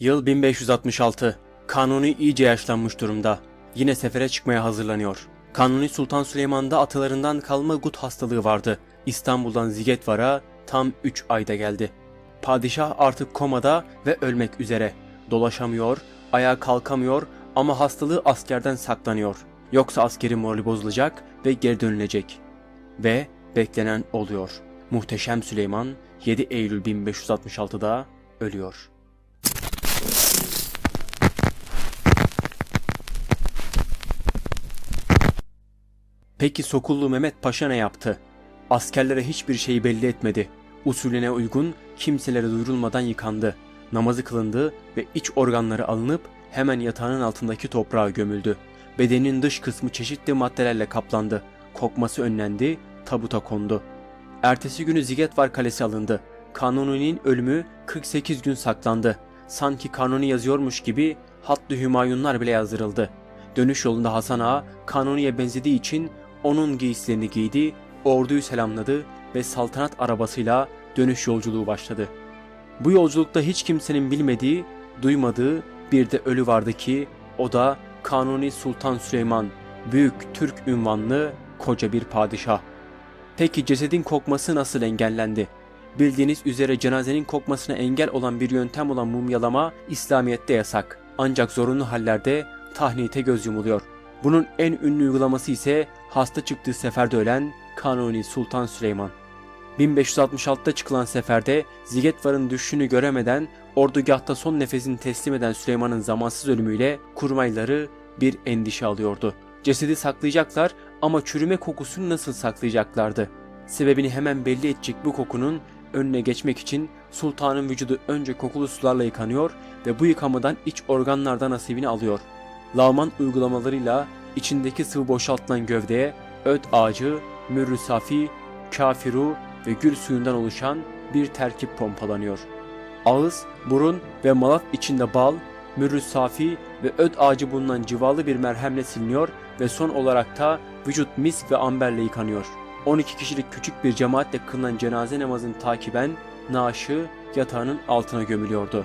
Yıl 1566. Kanuni iyice yaşlanmış durumda. Yine sefere çıkmaya hazırlanıyor. Kanuni Sultan Süleyman'da atalarından kalma gut hastalığı vardı. İstanbul'dan Zigetvar'a tam 3 ayda geldi. Padişah artık komada ve ölmek üzere. Dolaşamıyor, ayağa kalkamıyor ama hastalığı askerden saklanıyor. Yoksa askerin morali bozulacak ve geri dönülecek. Ve beklenen oluyor. Muhteşem Süleyman 7 Eylül 1566'da ölüyor. Peki Sokullu Mehmet Paşa ne yaptı? Askerlere hiçbir şeyi belli etmedi. Usulüne uygun kimselere duyurulmadan yıkandı. Namazı kılındı ve iç organları alınıp hemen yatağının altındaki toprağa gömüldü. Bedeninin dış kısmı çeşitli maddelerle kaplandı. Kokması önlendi, tabuta kondu. Ertesi günü Zigetvar Kalesi alındı. Kanuni'nin ölümü 48 gün saklandı. Sanki Kanuni yazıyormuş gibi hatlı hümayunlar bile yazdırıldı. Dönüş yolunda Hasan Ağa Kanuni'ye benzediği için onun giysilerini giydi, orduyu selamladı ve saltanat arabasıyla dönüş yolculuğu başladı. Bu yolculukta hiç kimsenin bilmediği, duymadığı bir de ölü vardı ki o da Kanuni Sultan Süleyman, büyük Türk ünvanlı koca bir padişah. Peki cesedin kokması nasıl engellendi? Bildiğiniz üzere cenazenin kokmasına engel olan bir yöntem olan mumyalama İslamiyet'te yasak. Ancak zorunlu hallerde tahnite göz yumuluyor. Bunun en ünlü uygulaması ise hasta çıktığı seferde ölen Kanuni Sultan Süleyman. 1566'da çıkılan seferde Zigetvar'ın düşüşünü göremeden ordugahta son nefesini teslim eden Süleyman'ın zamansız ölümüyle kurmayları bir endişe alıyordu. Cesedi saklayacaklar ama çürüme kokusunu nasıl saklayacaklardı? Sebebini hemen belli edecek bu kokunun önüne geçmek için sultanın vücudu önce kokulu sularla yıkanıyor ve bu yıkamadan iç organlardan nasibini alıyor. Lağman uygulamalarıyla içindeki sıvı boşaltılan gövdeye öt ağacı, mürrü safi, kafiru ve gül suyundan oluşan bir terkip pompalanıyor. Ağız, burun ve malaf içinde bal, mürrü safi ve öt ağacı bulunan civalı bir merhemle siliniyor ve son olarak da vücut misk ve amberle yıkanıyor. 12 kişilik küçük bir cemaatle kılınan cenaze namazını takiben naaşı yatağının altına gömülüyordu.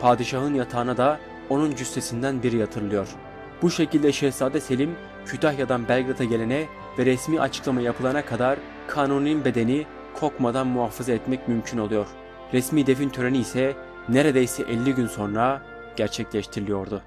Padişahın yatağına da onun cüssesinden biri yatırılıyor. Bu şekilde Şehzade Selim Kütahya'dan Belgrad'a gelene ve resmi açıklama yapılana kadar kanunun bedeni kokmadan muhafaza etmek mümkün oluyor. Resmi defin töreni ise neredeyse 50 gün sonra gerçekleştiriliyordu.